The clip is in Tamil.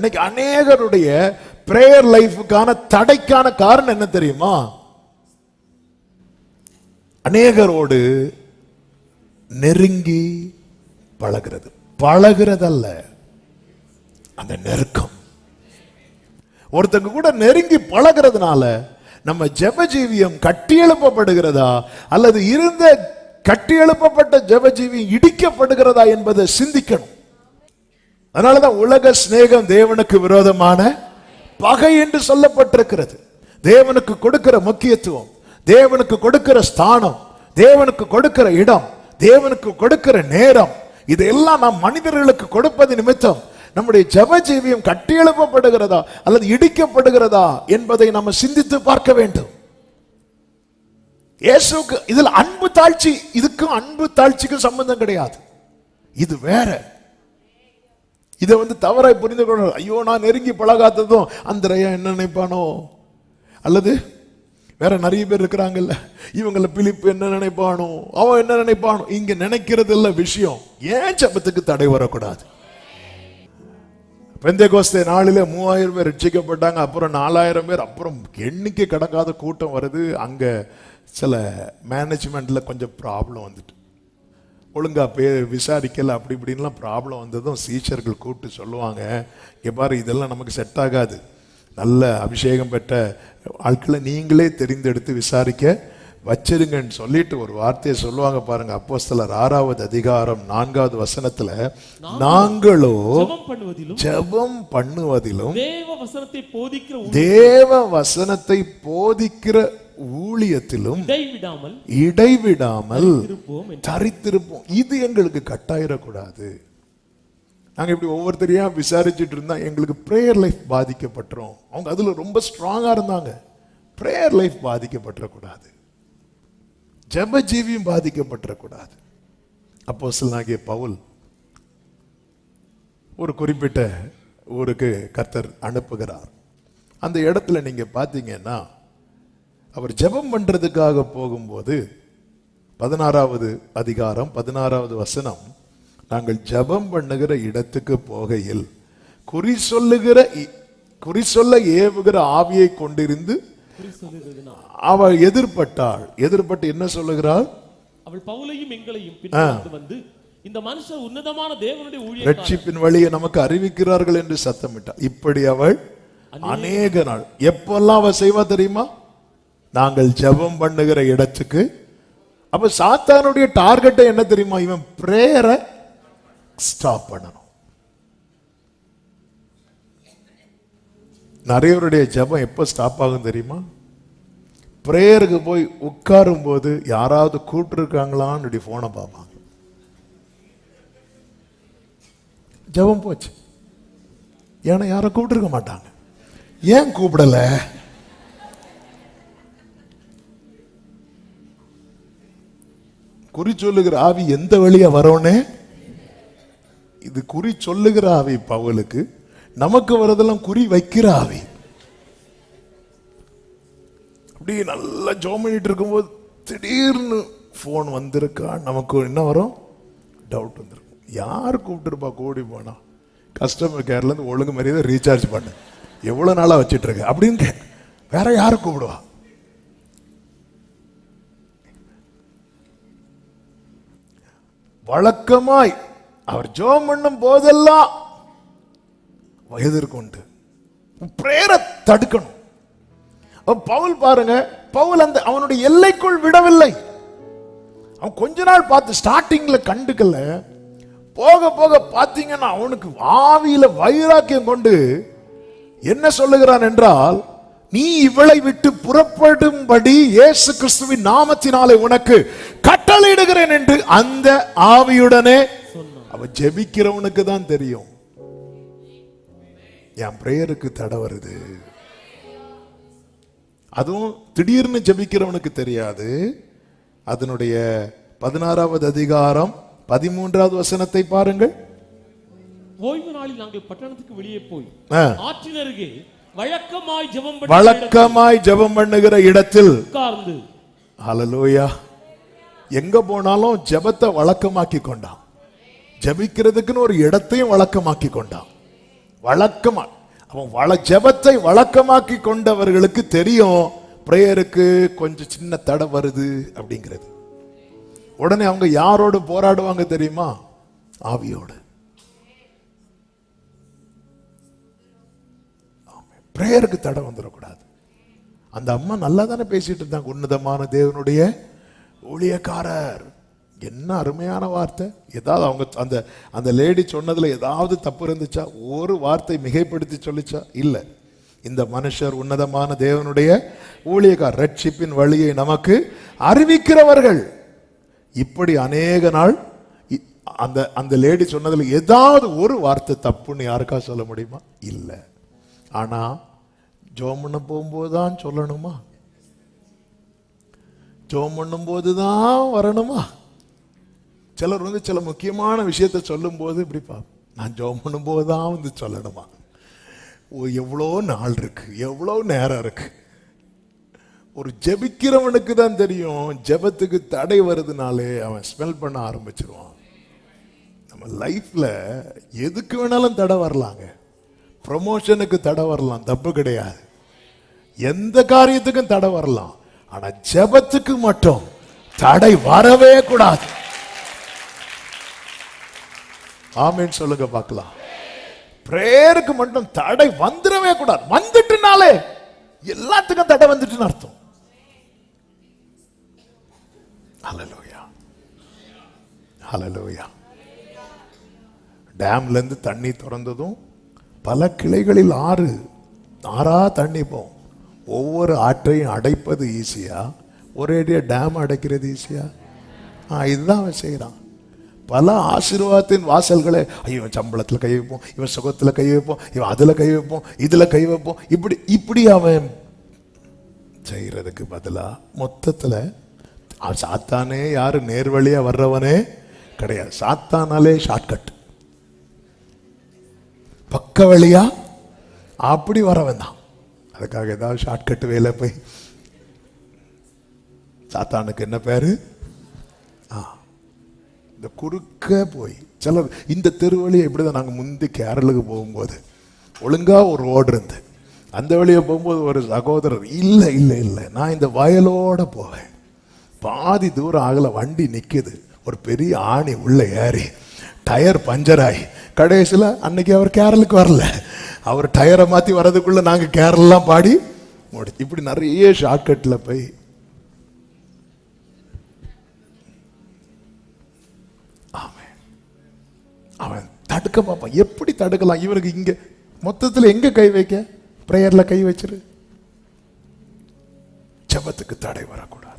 இன்னைக்கு அநேகருடைய பிரேயர் லைஃபுக்கான தடைக்கான காரணம் என்ன தெரியுமா? அநேகரோடு நெருங்கி பழகிறது. பழகிறதல்ல அந்த நெருக்கம். ஒருத்தங்க கூட நெருங்கி பழகிறதுனால நம்ம ஜெபஜீவியம் கட்டியெழுப்பப்படுகிறதா அல்லது இருந்த கட்டியெழுப்பப்பட்ட ஜெபஜீவியம் இடிக்கப்படுகிறதா என்பதை சிந்திக்கணும். அதனாலதான் உலக சிநேகம் தேவனுக்கு விரோதமான பகை என்று சொல்லப்பட்டிருக்கிறது. தேவனுக்கு கொடுக்கிற முக்கியத்துவம் தேவனுக்கு கொடுக்கிற ஸ்தானம் தேவனுக்கு கொடுக்கிற இடம் தேவனுக்கு கொடுக்கிற நேரம் இதெல்லாம் நாம் மனிதர்களுக்கு கொடுப்பது நிமித்தம் நம்முடைய ஜப ஜீவியம் கட்டியெழுப்பப்படுகிறதா அல்லது இடிக்கப்படுகிறதா என்பதை நம்ம சிந்தித்து பார்க்க வேண்டும். இயேசுக்கு இதில் அன்பு தாழ்ச்சி இதுக்கும் அன்பு தாழ்ச்சிக்கும் சம்பந்தம் கிடையாது. இது வேற. இதை வந்து தவறாய் புரிந்து கொள்ள ஐயோ நான் நெருங்கி பழகாததும் அந்த என்ன நினைப்பானோ? அல்லது வேற நிறைய பேர் இருக்கிறாங்கல்ல இவங்கள பிலிப்பு என்ன நினைப்பானோ? அவன் என்ன நினைப்பானோ? இங்க நினைக்கிறது இல்ல விஷயம். ஏன் ஜெபத்துக்கு தடை வரக்கூடாது? பெந்தே கோஸ்தே நாளில் மூவாயிரம் பேர் ரட்சிக்கப்பட்டாங்க அப்புறம் நாலாயிரம் பேர் அப்புறம் எண்ணிக்கை கிடக்காத கூட்டம் வருது. அங்கே சில மேனேஜ்மெண்ட்டில் கொஞ்சம் ப்ராப்ளம் வந்துட்டு. ஒழுங்கா பே விசாரிக்கல அப்படி இப்படின்லாம் ப்ராப்ளம் வந்ததும் சீச்சர்கள் கூப்பிட்டு சொல்லுவாங்க. இங்கே பாரு இதெல்லாம் நமக்கு செட் ஆகாது. நல்ல அபிஷேகம் பெற்ற ஆட்களை நீங்களே தெரிந்தெடுத்து விசாரிக்க வச்சிருங்கன்னு சொல்லிட்டு ஒரு வார்த்தையை சொல்லுவாங்க பாருங்க. அப்போஸ்தலர் ஆறாவது அதிகாரம் நான்காவது வசனத்துல நாங்களோ ஜெபம் பண்ணுவதிலும் தேவ வசனத்தை போதிக்கிற ஊழியத்திலும் இடைவிடாமல் இடைவிடாமல் தரித்திருப்போம் இது எங்களுக்கு கட்டாயிடக்கூடாது நாங்க இப்படி ஒவ்வொருத்தரையா விசாரிச்சுட்டு இருந்தா எங்களுக்கு பிரேயர் லைஃப் பாதிக்கப்பட்டுரும். அவங்க அதுல ரொம்ப ஸ்ட்ராங்கா இருந்தாங்க. பிரேயர் லைஃப் பாதிக்கப்பட்டுறக்கூடாது. ஜெப ஜீவியம் பாதிக்கப்பட்டுறக்கூடாது. அப்போ சிலனாகிய பவுல் ஒரு குறிப்பிட்ட ஊருக்கு கர்த்தர் அனுப்புகிறார். அந்த இடத்துல நீங்க பார்த்தீங்கன்னா அவர் ஜெபம் பண்றதுக்காக போகும்போது பதினாறாவது அதிகாரம் பதினாறாவது வசனம் நாங்கள் ஜெபம் பண்ணுகிற இடத்துக்கு போகையில் குறி சொல்லுகிற குறி சொல்ல ஏவுகிற ஆவியை கொண்டிருந்து அவள் எதிர்பட்டாள். எதிர்பட்டு என்ன சொல்லுகிறாள்? அவள் பவுலையும் எங்களையும் வந்து இந்த மனுஷன் உன்னதமான தேவனுடைய ஊழியக்காரன் ரட்சிப்பின் வழியை நமக்கு அறிவிக்கிறார்கள் என்று சத்தமிட்டாள். இப்படி அவள் அநேக நாள் எப்பெல்லாம் அவ செய்வா தெரியுமா? நாங்கள் ஜெபம் பண்ணுகிற இடத்துக்கு. அப்ப சாத்தானுடைய டார்கெட்டை என்ன தெரியுமா? இவன் பிரேயரை ஸ்டாப் பண்ணணும். நிறையவருடைய ஜெபம் எப்போ ஸ்டாப் ஆகும் தெரியுமா? பிரேயருக்கு போய் உட்காரும் போது யாராவது கூப்பிட்டுருக்காங்களான்னு இப்படி போனை பார்ப்பாங்க. ஜெபம் போச்சு. ஏன்னா யாரும் கூப்பிட்டுருக்க மாட்டாங்க. ஏன் கூப்பிடலை? குறி சொல்லுகிற ஆவி எந்த வழியா வரோன்னே இது குறி சொல்லுகிற ஆவி பவுலுக்கு நமக்கு வரதெல்லாம் குறி வைக்கிற ஆவி. அப்படியே நல்லா ஜோம் பண்ணிட்டு இருக்கும்போது திடீர்னு ஃபோன் வந்திருக்கா? நமக்கு என்ன வரும்? டவுட் வந்திருக்கும். யார் கூப்பிட்டுருப்பா? கோடி போனா. கஸ்டமர் கேர்லேருந்து ஒழுங்கு மாதிரியே ரீசார்ஜ் பண்ணு. எவ்வளோ நாளாக வச்சிட்டு இருக்க? அப்படின்னு கே- வேற யார் கூப்பிடுவா? வழக்கமாய் அவர் ஜோம் பண்ணும் போதெல்லாம் எதிர்கொண்டு பிரேரை தடுக்கணும். பவுல் பாருங்க பவுல் அந்த அவனுடைய எல்லைக்குள் விடவில்லை. அவன் கொஞ்ச நாள் பார்த்து ஸ்டார்டிங்ல கண்டுக்கல. போக போக பார்த்தீங்கன்னா அவனுக்கு ஆவியில வைராக்கியம் கொண்டு என்ன சொல்லுகிறான் என்றால் நீ இவளை விட்டு புறப்படும்படி இயேசு கிறிஸ்துவின் நாமத்தினாலே உனக்கு கட்டளையிடுகிறேன் என்று அந்த ஆவியுடனே சொன்னான் அவ ஜெபிக்கிறவனுக்கு தான் தெரியும். என் பிரேயருக்கு தடை வருது. அதுவும் திடீர்னு ஜெபிக்கிறவனுக்கு தெரியாது. அதனுடைய பதினாறாவது அதிகாரம் பதிமூன்றாவது வசனத்தை பாருங்கள். ஓய்வு நாளில் நாங்கள் பட்டணத்துக்கு வெளியே போய். ஆற்றின் அருகே வழக்கமாய் ஜெபம் வழக்கமாய் ஜெபம் பண்ணுகிற இடத்தில் உட்கார்ந்து ஹalleluya. எங்க போனாலும் ஜெபத்தை வழக்கமாக்கி கொண்டான். ஜபிக்கிறதுக்குன்னு ஒரு இடத்தையும் வழக்கமாக்கி கொண்டான். வழக்கமா. அவன் வள ஜெபத்தை வழக்கமாக்கி கொண்டவர்களுக்கு தெரியும் ப்ரேயருக்கு கொஞ்சம் சின்ன தடை வருது அப்படிங்கிறது. உடனே அவங்க யாரோடு போராடுவாங்க தெரியுமா? ஆவியோடு. பிரேயருக்கு தடை வந்துடக்கூடாது. அந்த அம்மா நல்லா தானே பேசிட்டு இருந்தாங்க. உன்னதமான தேவனுடைய ஊழியக்காரர். என்ன அருமையான வார்த்தை. ஏதாவது அவங்க அந்த அந்த லேடி சொன்னதில் ஏதாவது தப்பு இருந்துச்சா? ஒரு வார்த்தை மிகைப்படுத்தி சொல்லிச்சா? இல்லை. இந்த மனுஷர் உன்னதமான தேவனுடைய ஊழியக்கார் ரட்சிப்பின் வழியை நமக்கு அறிவிக்கிறவர்கள். இப்படி அநேக நாள் இ- அந்த அந்த லேடி சொன்னதில் ஏதாவது ஒரு வார்த்தை தப்புன்னு யாருக்கா சொல்ல முடியுமா? இல்லை. ஆனால் ஜோமுன்னு போகும்போது தான் சொல்லணுமா? ஜோம் பண்ணும்போது தான் வரணுமா? சிலர் வந்து சில முக்கியமான விஷயத்த சொல்லும்போது இப்படி பார்ப்போம். நான் ஜோம் பண்ணும்போது தான் வந்து சொல்லணுமா? ஓ எவ்வளோ நாள் இருக்குது எவ்வளோ நேரம் இருக்குது ஒரு ஜெபிக்கிறவனுக்கு தான் தெரியும் ஜெபத்துக்கு தடை வருதுனாலே அவன் ஸ்மெல் பண்ண ஆரம்பிச்சிருவான். நம்ம லைஃப்பில் எதுக்கு வேணாலும் தடை வரலாங்க. ப்ரொமோஷனுக்கு தடை வரலாம். தப்பு கிடையாது. எந்த காரியத்துக்கும் தடை வரலாம். ஆனா ஜெபத்துக்கு மட்டும் தடை வரவே கூடாது. ஆமேன்னு சொல்லுங்க பார்க்கலாம். பிரேயருக்கு மட்டும் தடை வந்துடவே கூடாது. வந்துட்டுனாலே எல்லாத்துக்கும் தடை வந்துட்டுன்னு அர்த்தம். ஹலலோயா ஹalleluya. டேம்ல இருந்து தண்ணி திறந்ததும் பல கிளைகளில் ஆறு ஆறா தண்ணி போகும். ஒவ்வொரு ஆற்றையும் அடைப்பது ஈஸியா? ஒரேடியா டேம் அடைக்கிறது ஈஸியா? ஆ இதுதான் அவன் செய்கிறான் பல ஆசீர்வாதத்தின் வாசல்களை ஐயோ இவன் சம்பளத்தில் கை வைப்போம் இவன் சுகத்தில் கை வைப்போம் இவன் அதில் கை வைப்போம் இதில் கை வைப்போம் இப்படி இப்படி அவன் செய்யறதுக்கு பதிலா மொத்தத்தில் அவன் சாத்தானே யாரு? நேர்வழியா வர்றவனே கிடையாது. சாத்தானாலே ஷார்ட்கட் பக்க வழியா அப்படி வரவன் தான். அதுக்காக ஏதாவது ஷார்ட்கட் வேலை போய். சாத்தானுக்கு என்ன பேர்? ஆ. இந்த குறுக்க போய் சிலர் இந்த தெருவழியை இப்படிதான் நாங்கள் முந்தி கேரளுக்கு போகும்போது ஒழுங்காக ஒரு ரோடு இருந்து அந்த வழியை போகும்போது ஒரு சகோதரர் இல்லை இல்லை இல்லை நான் இந்த வயலோட போவேன். பாதி தூரம் ஆகலை வண்டி நிற்கிது ஒரு பெரிய ஆணி உள்ளே ஏறி டயர் பஞ்சர் ஆகி கடைசியில் அன்னைக்கு அவர் கேரளுக்கு வரல. அவர் டயரை மாற்றி வர்றதுக்குள்ள நாங்கள் கேரளெலாம் பாடி முடி. இப்படி நிறைய ஷார்ட்கட்டில் போய். அவன் அவன் தடுக்க பார்ப்பான் எப்படி தடுக்கலாம்? இவனுக்கு இங்கே மொத்தத்தில் எங்கே கை வைக்க? ப்ரேயரில் கை வச்சிரு. ஜபத்துக்கு தடை வரக்கூடாது.